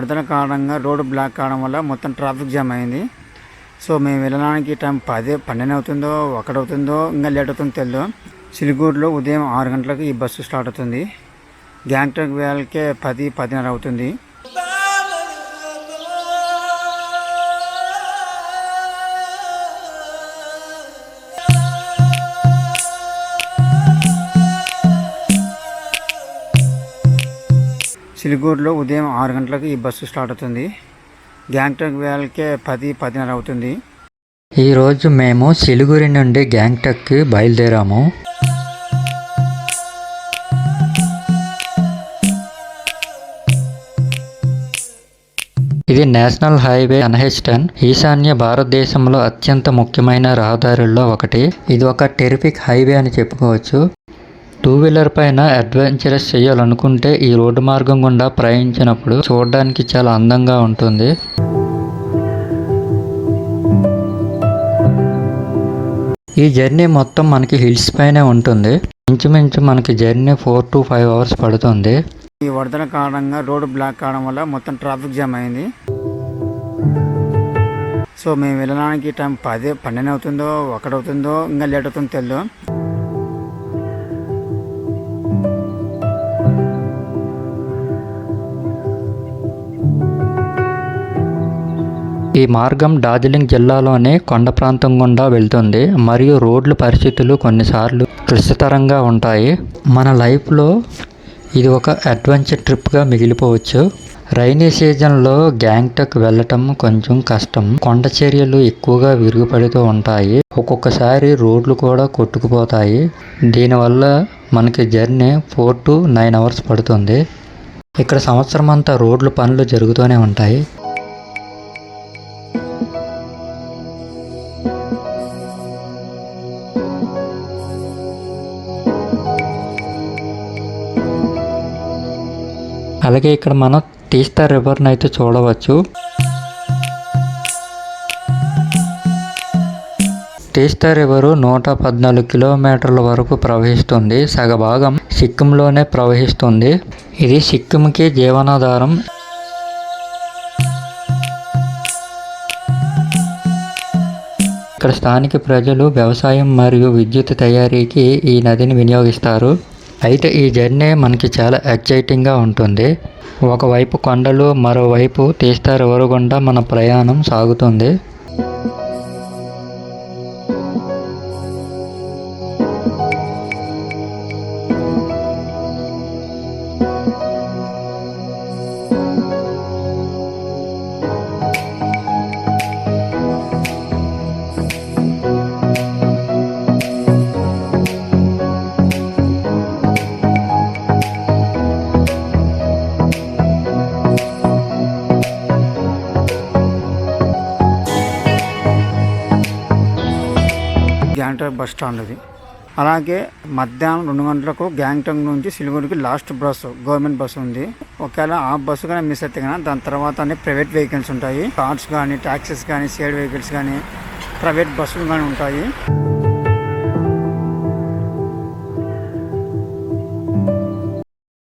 వరదల కారణంగా road block కావడం వల్ల మొత్తం ట్రాఫిక్ జామ్ అయింది. సో మేము వెళ్ళడానికి టైం పదే పన్నెండు అవుతుందో ఒకటవుతుందో ఇంకా లేట్ అవుతుందో తెలియదు సిలిగూరులో ఉదయం ఆరు గంటలకు ఈ బస్సు స్టార్ట్ అవుతుంది. గ్యాంగ్టాక్ వేళకే పది పదిన్నర అవుతుంది. సిలిగూరులో ఉదయం ఆరు గంటలకు ఈ బస్సు స్టార్ట్ అవుతుంది. గ్యాంగ్టాక్ వేళకే పది పదిన్నర అవుతుంది. ఈరోజు మేము సిలిగురి నుండి గ్యాంగ్టక్కి బయలుదేరాము. ఇది నేషనల్ హైవే ఎన్హెచ్ టెన్ ఈశాన్య భారతదేశంలో అత్యంత ముఖ్యమైన రహదారుల్లో ఒకటి. ఇది ఒక టెరిఫిక్ హైవే అని చెప్పుకోవచ్చు. టూ వీలర్ పైన అడ్వెంచరస్ చేయాలనుకుంటే ఈ రోడ్డు మార్గం గుండా ప్రయాణించినప్పుడు చూడడానికి చాలా అందంగా ఉంటుంది. ఈ జర్నీ మొత్తం మనకి హిల్స్ పైనే ఉంటుంది. ఇంచుమించు మనకి journey four to five hours పడుతుంది. ఈ వరదల కారణంగా రోడ్డు బ్లాక్ కావడం వల్ల మొత్తం ట్రాఫిక్ జామ్ అయింది. సో మేము వెళ్ళడానికి టైం పదే పన్నెండు అవుతుందో ఒకటి అవుతుందో ఇంకా లేట్ అవుతుందో తెలియదు. ఈ మార్గం డార్జిలింగ్ జిల్లాలోని కొండ ప్రాంతం గుండా వెళ్తుంది. మరియు రోడ్ల పరిస్థితులు కొన్నిసార్లు క్లిష్టతరంగా ఉంటాయి. మన లైఫ్లో ఇది ఒక అడ్వెంచర్ ట్రిప్గా మిగిలిపోవచ్చు. రైనీ సీజన్లో గ్యాంగ్టక్ వెళ్ళటం కొంచెం కష్టం. కొండ చర్యలు ఎక్కువగా విరుగుపడుతూ ఉంటాయి. ఒక్కొక్కసారి రోడ్లు కూడా కొట్టుకుపోతాయి. దీనివల్ల మనకి journey four to nine hours పడుతుంది. ఇక్కడ సంవత్సరం అంతా రోడ్లు పనులు జరుగుతూనే ఉంటాయి. అలాగే ఇక్కడ మనం తీస్తా రివర్ని అయితే చూడవచ్చు. తీస్తా రివరు నూట పద్నాలుగు కిలోమీటర్ల వరకు ప్రవహిస్తుంది. సగభాగం సిక్కింలోనే ప్రవహిస్తుంది. ఇది సిక్కింకి జీవనాధారం. ఇక్కడ స్థానిక ప్రజలు వ్యవసాయం మరియు విద్యుత్ తయారీకి ఈ నదిని వినియోగిస్తారు. అయితే ఈ జర్నీ మనకి చాలా ఎక్సైటింగ్గా ఉంటుంది. ఒకవైపు కొండలు మరోవైపు తీస్తా రివర్ గుండా మన ప్రయాణం సాగుతుంది. గ్యాంగ్టాక్ బస్ స్టాండ్ ఇది అలాగే మధ్యాహ్నం రెండు గంటలకు గ్యాంగ్టాక్ నుంచి సిలిగురికి లాస్ట్ బస్సు గవర్నమెంట్ బస్సు ఉంది. ఒకవేళ ఆ బస్సు కానీ మిస్ అయితే కానీ దాని తర్వాత అన్ని ప్రైవేట్ వెహికల్స్ ఉంటాయి. కార్స్ కానీ ట్యాక్సీస్ కానీ షేర్డ్ వెహికల్స్ కానీ ప్రైవేట్ బస్సులు కానీ ఉంటాయి.